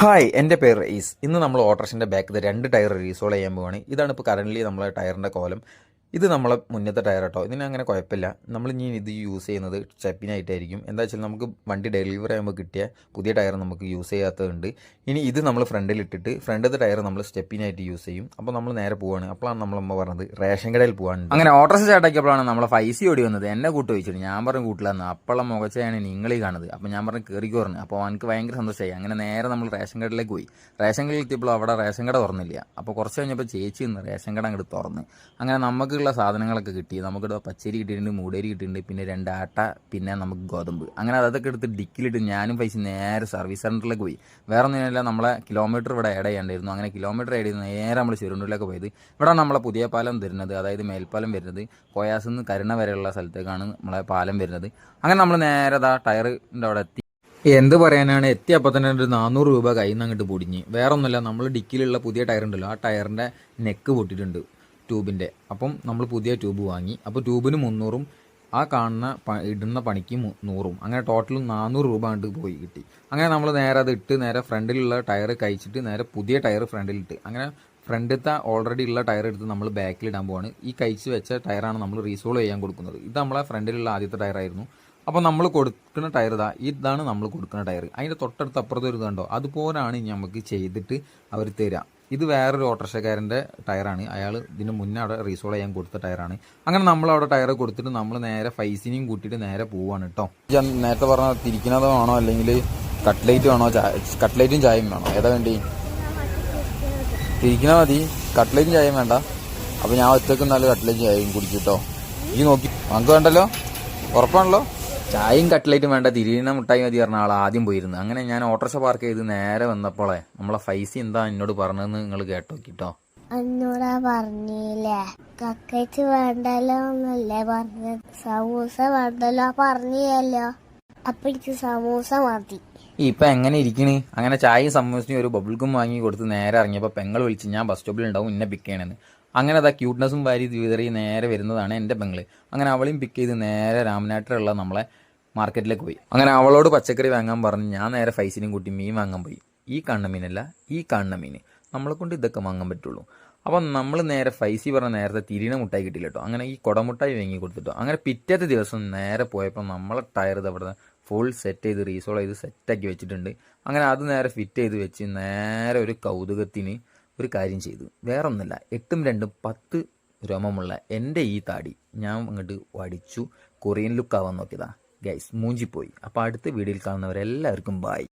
Hi എന്റെ പേര് റയീസ്. ഇന്ന് നമ്മൾ ഓട്ടർഷന്റെ ബാക്കിൽ രണ്ട് ടയർ റീസോൾ ചെയ്യാൻ പോവാണ്. ഇതാണ് ഇപ്പോൾ കറന്റ്ലി നമ്മളെ ടയറിന്റെ കോലം. ഇത് നമ്മളെ മുന്നത്തെ ടയർ കേട്ടോ ഇതിന് അങ്ങനെ കുഴപ്പമില്ല. നമ്മൾ ഇനി ഇത് യൂസ് ചെയ്യുന്നത് സ്റ്റെപ്പിനായിട്ടായിരിക്കും എന്താ വെച്ചാൽ നമുക്ക് വണ്ടി ഡെലിവറി ആകുമ്പോൾ കിട്ടിയ പുതിയ ടയർ നമുക്ക് യൂസ് ചെയ്യാത്തതുണ്ട്. ഇനി ഇത് നമ്മൾ ഫ്രണ്ടിൽ ഇട്ടിട്ട് ഫ്രണ്ടിലത്തെ ടയർ നമ്മൾ സ്റ്റെപ്പിനായിട്ട് യൂസ് ചെയ്യും. അപ്പോൾ നമ്മൾ നേരെ പോവാണ്. അപ്പോഴാണ് നമ്മളമ്മ പറഞ്ഞത് റേഷൻ കടയിൽ പോകാൻ അങ്ങനെ ഓട്ടോസ് സ്റ്റാർട്ടാക്കിയപ്പോഴാണ് നമ്മളെ ഫൈസി ഓടി വന്നത്. എന്നെ കൂട്ട് വെച്ചിട്ട്. ഞാൻ പറഞ്ഞു കൂട്ടില്ലെന്ന് അപ്പോഴുള്ള മുഖച്ചയാണ് നിങ്ങൾ കാണുന്നത്. അപ്പോൾ ഞാൻ പറഞ്ഞു കയറി പറഞ്ഞു. അപ്പോൾ എനിക്ക് ഭയങ്കര സന്തോഷമായി. അങ്ങനെ നേരെ നമ്മൾ റേഷൻ കടയിലേക്ക് പോയി. റേഷൻ കടയിൽ എത്തിയപ്പോൾ അവിടെ റേഷൻ കട തുറന്നില്ല. അപ്പോൾ കുറച്ച് കഴിഞ്ഞപ്പോൾ ചേച്ചി നിന്ന് റേഷൻ കട അങ്ങോട്ട് തുറന്ന്. അങ്ങനെ നമുക്കുള്ള സാധനങ്ങളൊക്കെ കിട്ടി. നമുക്ക് പച്ചരി കിട്ടിയിട്ടുണ്ട് മൂടേരി കിട്ടിയിട്ടുണ്ട് പിന്നെ രണ്ട് ആട്ട പിന്നെ നമുക്ക് ഗോതമ്പ്. അങ്ങനെ അതൊക്കെ എടുത്ത് ഡിക്കിലിട്ട് ഞാനും പൈസ നേരെ സർവീസ് സെന്ററിലേക്ക് പോയി. വേറെ ഒന്നുമില്ല നമ്മളെ കിലോമീറ്റർ ഇവിടെ ആഡ് ചെയ്യേണ്ടായിരുന്നു. അങ്ങനെ കിലോമീറ്റർ ആഡ് ചെയ്ത് നേരെ നമ്മൾ ചുരുണ്ടൂരിലേക്ക് പോയത്. ഇവിടെ നമ്മളെ പുതിയ പാലം വരുന്നത്. അതായത് മേൽപ്പാലം വരുന്നത്. കോയാസിൽ നിന്ന് കരുണ വരെയുള്ള സ്ഥലത്തേക്കാണ് നമ്മളെ പാലം വരുന്നത്. അങ്ങനെ നമ്മൾ നേരെ അതാ ടയറിന്റെ അവിടെ എത്തി. എന്ത് പറയാനാണ്? എത്തി എത്തിയപ്പോൾ തന്നെ ഒരു നാനൂറ് രൂപ കയ്യിൽ നിന്ന് അങ്ങോട്ട് പൊടിഞ്ഞ്. വേറെ ഒന്നുമില്ല നമ്മൾ ഡിക്കിലുള്ള പുതിയ ടയർ ഉണ്ടല്ലോ ആ ടയറിന്റെ നെക്ക് പൊട്ടിയിട്ടുണ്ട്. ട്യൂബിന്റെ അപ്പം നമ്മൾ പുതിയ ട്യൂബ് വാങ്ങി. അപ്പോൾ ട്യൂബിന് മുന്നൂറും ആ കാണുന്ന ഇടുന്ന പണിക്ക് നൂറും. അങ്ങനെ ടോട്ടൽ നാനൂറ് രൂപ കണ്ട് പോയി കിട്ടി. അങ്ങനെ നമ്മൾ നേരെ അത് ഇട്ട് നേരെ ഫ്രണ്ടിലുള്ള ടയർ കഴിച്ചിട്ട് നേരെ പുതിയ ടയർ ഫ്രണ്ടിലിട്ട്. അങ്ങനെ ഫ്രണ്ടിലത്തെ ഓൾറെഡി ഉള്ള ടയർ എടുത്ത് നമ്മൾ ബാക്കിൽ ഇടാൻ പോവാണ്. ഈ കഴിച്ച് വെച്ച ടയറാണ് നമ്മൾ റീസോൾവ് ചെയ്യാൻ കൊടുക്കുന്നത്. ഇത് നമ്മളെ ഫ്രണ്ടിലുള്ള ആദ്യത്തെ ടയറായിരുന്നു. അപ്പോൾ നമ്മൾ കൊടുക്കുന്ന ടയർ ഇതാ. ഇതാണ് നമ്മൾ കൊടുക്കുന്ന ടയർ അതിന്റെ തൊട്ടടുത്ത് അപ്പുറത്ത് ഒരു അതുപോലാണ് ഇനി നമുക്ക് ചെയ്തിട്ട് അവർ തരിക ഇത് വേറൊരു ഓട്ടോറിക്ഷക്കാരന്റെ ടയറാണ്. അയാൾ ഇതിന് മുന്നേ അവിടെ റീസോൾ ചെയ്യാൻ കൊടുത്ത ടയറാണ്. അങ്ങനെ നമ്മൾ അവിടെ ടയർ കൊടുത്തിട്ട് നമ്മൾ നേരെ ഫൈസിനെയും കൂട്ടിയിട്ട് നേരെ പോവാണ് കേട്ടോ ഞാൻ നേരത്തെ പറഞ്ഞ തിരിക്കുന്നത് വേണോ അല്ലെങ്കിൽ കട്ട്ലേറ്റ് വേണോ? കട്ട്ലേറ്റും ചായയും വേണോ? ഏതാ വേണ്ടി? തിരിക്കണ മതി. കട്ട്ലേറ്റും ചായയും വേണ്ട. അപ്പോൾ ഞാൻ ഒറ്റയ്ക്ക് നല്ല കട്ട്ലേറ്റും ചായയും കുടിച്ചിട്ടോ. ഈ നോക്കി. നമുക്ക് വേണ്ടല്ലോ? ഉറപ്പാണല്ലോ? ചായയും കട്ട്ലേറ്റും വേണ്ട തിരിയണ മുട്ടായി മതി പറഞ്ഞ ആൾ ആദ്യം പോയിരുന്നു. അങ്ങനെ ഞാൻ ഓട്ടോറിക്ഷ പാർക്ക് ചെയ്ത് നേരെ വന്നപ്പോളെ നമ്മളെ ഫൈസി എന്താ എന്നോട് പറഞ്ഞതെന്ന് നിങ്ങൾ കേട്ടോ കിട്ടോ അന്നൂടാ പറഞ്ഞില്ലേ? കക്കറ്റ് വേണ്ടല്ലോ എന്നല്ലേ പറഞ്ഞത്? സമൂസ വേണ്ടല്ലോ പറഞ്ഞല്ലോ അപ്പൊ എനിക്ക് സമൂസ മതി. ഇപ്പൊ എങ്ങനെ ഇരിക്കണ്? അങ്ങനെ ചായയും സമൂസയും ഒരു ബബിൾക്കും വാങ്ങി കൊടുത്ത് നേരെ ഇറങ്ങിയപ്പോൾ പെങ്ങൾ വിളിച്ച് ഞാൻ ബസ് സ്റ്റോപ്പിൽ ഉണ്ടാവും ഇന്നെ പിക്ക് ചെയ്യണമെന്ന് അങ്ങനെ അതാ ക്യൂട്ട്നെസ്സും വാരി വിതറി നേരെ വരുന്നതാണ് എന്റെ പെങ്ങൾ. അങ്ങനെ അവളെയും പിക്ക് ചെയ്ത് നേരെ രാമനാട്ടിലുള്ള നമ്മളെ മാർക്കറ്റിലേക്ക് പോയി. അങ്ങനെ അവളോട് പച്ചക്കറി വാങ്ങാൻ പറഞ്ഞ് ഞാൻ നേരെ ഫൈസിനും കൂട്ടി മീൻ വാങ്ങാൻ പോയി. ഈ കാണുന്ന മീനല്ല ഈ കാണുന്ന മീൻ. നമ്മളെ കൊണ്ട് ഇതൊക്കെ വാങ്ങാൻ പറ്റുള്ളൂ. അപ്പം നമ്മൾ നേരെ ഫൈസി പറഞ്ഞ നേരത്തെ തിരിണ മുട്ടായി കിട്ടില്ല കേട്ടോ. അങ്ങനെ ഈ കുടമുട്ടായി വാങ്ങി കൊടുത്തിട്ടോ. അങ്ങനെ പിറ്റത്തെ ദിവസം നേരെ പോയപ്പോൾ നമ്മളെ ടയർ അവിടെ ഫുൾ സെറ്റ് ചെയ്ത് റീസോൾ ചെയ്ത് സെറ്റാക്കി വെച്ചിട്ടുണ്ട്. അങ്ങനെ അത് നേരെ ഫിറ്റ് ചെയ്ത് വെച്ച് നേരെ ഒരു കൗതുകത്തിന് ഒരു കാര്യം ചെയ്തു. വേറെ എട്ടും രണ്ടും പത്ത് രോമമുള്ള എന്റെ ഈ താടി ഞാൻ അങ്ങോട്ട് വടിച്ചു. കൊറിയൻ ലുക്കാവാൻ നോക്കിയതാണ് നോക്കിയതാ. ഗൈസ് മൂഞ്ചിപ്പോയി. അപ്പോൾ അടുത്ത വീഡിയോയിൽ കാണുന്നവരെല്ലാവർക്കും ബായ്